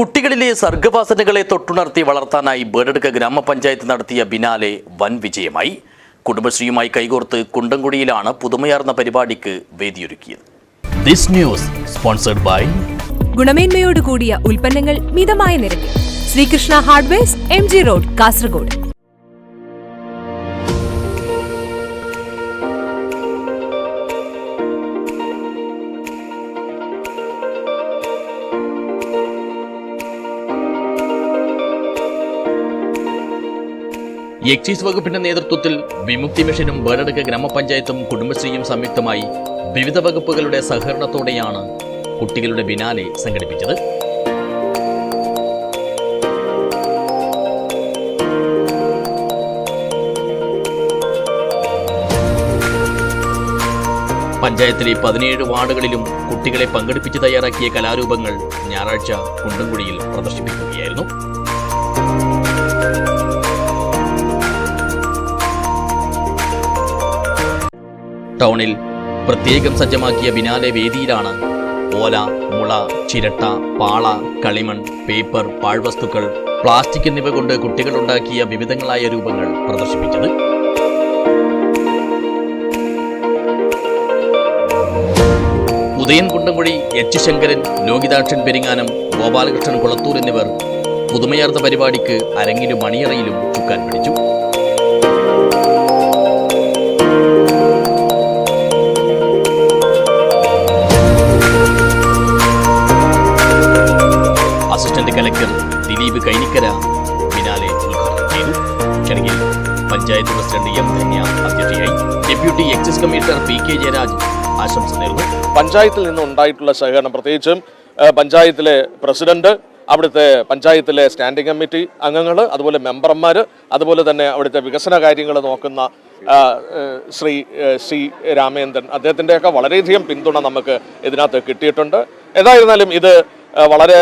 കുട്ടികളിലെ സർഗവാസനകളെ തൊട്ടുണർത്തി വളർത്താനായി ബേഡെടുക്ക ഗ്രാമപഞ്ചായത്ത് നടത്തിയ ബിനാലെ വൻ വിജയമായി. കുടുംബശ്രീയുമായി കൈകോർത്ത് കുണ്ടംകുടിയിലാണ് പുതുമയാർന്ന പരിപാടിക്ക് വേദിയൊരുക്കിയത്. ദിസ് ന്യൂസ് സ്പോൺസർഡ് ബൈ ഗുണമേന്മയോട് കൂടിയ ഉൽപ്പന്നങ്ങൾ മിതമായ നിരക്കിൽ. Sreekrishna hardwares M G road Kasaragod. Excise വകുപ്പിന്റെ നേതൃത്വത്തിൽ വിമുക്തി മിഷനും ബേഡെടുക്ക ഗ്രാമപഞ്ചായത്തും കുടുംബശ്രീയും സംയുക്തമായി വിവിധ വകുപ്പുകളുടെ സഹകരണത്തോടെയാണ് കുട്ടികളുടെ ബിനാലെ സംഘടിപ്പിച്ചത്. പഞ്ചായത്തിലെ പതിനേഴ് വാർഡുകളിലും കുട്ടികളെ പങ്കെടുപ്പിച്ച് തയ്യാറാക്കിയ കലാരൂപങ്ങൾ ഞായറാഴ്ച കുണ്ടംകുടിയിൽ പ്രദർശിപ്പിക്കുകയായിരുന്നു. ടൗണിൽ പ്രത്യേകം സജ്ജമാക്കിയ ബിനാലെ വേദിയിലാണ് ഓല മുള ചിരട്ട പാള കളിമൺ പേപ്പർ പാഴ്വസ്തുക്കൾ പ്ലാസ്റ്റിക് എന്നിവ കൊണ്ട് കുട്ടികളുണ്ടാക്കിയ വിവിധങ്ങളായ രൂപങ്ങൾ പ്രദർശിപ്പിച്ചത്. ഉദയൻ കുണ്ടംകുഴി എച്ച്. ശങ്കരൻ ലോകിതാക്ഷൻ പെരിങ്ങാനം ഗോപാലകൃഷ്ണൻ കുളത്തൂർ എന്നിവർ പുതുമയാർന്ന പരിപാടിക്ക് അരങ്ങിലും മണിയറയിലും ചുക്കാൻ പിടിച്ചു. Assistant collector Dileep Kainikkara. Biennale ഉദ്ഘാടനം ചെയ്തു ചടങ്ങിൽ പഞ്ചായത്ത് പ്രസിഡന്റ് എം ധന്യ അധ്യക്ഷയായി. Deputy excise commissioner P K Jayaraj ആശംസ നേർന്നു. പഞ്ചായത്തിൽ നിന്ന് ഉണ്ടായിട്ടുള്ള സഹകരണം പ്രത്യേകിച്ചും പഞ്ചായത്തിലെ പ്രസിഡന്റ് അവിടുത്തെ പഞ്ചായത്തിലെ സ്റ്റാൻഡിംഗ് കമ്മിറ്റി അംഗങ്ങൾ അതുപോലെ മെമ്പർമാർ അതുപോലെ തന്നെ അവിടുത്തെ വികസന കാര്യങ്ങൾ നോക്കുന്ന ശ്രീ സി രാമേന്ദ്രൻ അദ്ദേഹത്തിന്റെയൊക്കെ വളരെയധികം പിന്തുണ നമുക്ക് ഇതിനകത്ത് കിട്ടിയിട്ടുണ്ട്. ഏതായിരുന്നാലും ഇത് വളരെ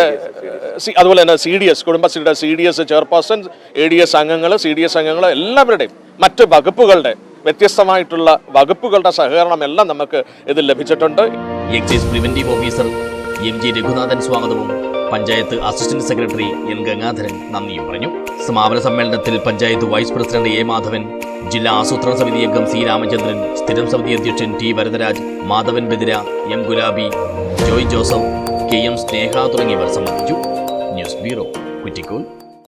അതുപോലെ തന്നെ സി ഡി എസ് കുടുംബശ്രീയുടെ C D S chairperson A D S അംഗങ്ങൾ സി ഡി എസ് അംഗങ്ങൾ എല്ലാവരുടെയും മറ്റ് വകുപ്പുകളുടെ വ്യത്യസ്തമായിട്ടുള്ള വകുപ്പുകളുടെ സഹകരണം എല്ലാം നമുക്ക് ഇതിൽ ലഭിച്ചിട്ടുണ്ട്. Excise preventive officer M G Raghunathan സ്വാഗതവും. Panchayat assistant secretary N Gangadharan നന്ദിയും പറഞ്ഞു. സമാപന സമ്മേളനത്തിൽ panchayat vice president A Madhavan ജില്ലാ ആസൂത്രണ സമിതി അംഗം സി രാമചന്ദ്രൻ സ്ഥിരം സമിതി അധ്യക്ഷൻ T Varadaraj Madhavan Bethira M Gulabi Joy Joseph K M Sneha തുടങ്ങിയവർ സംബന്ധിച്ചു. News bureau Kuttikol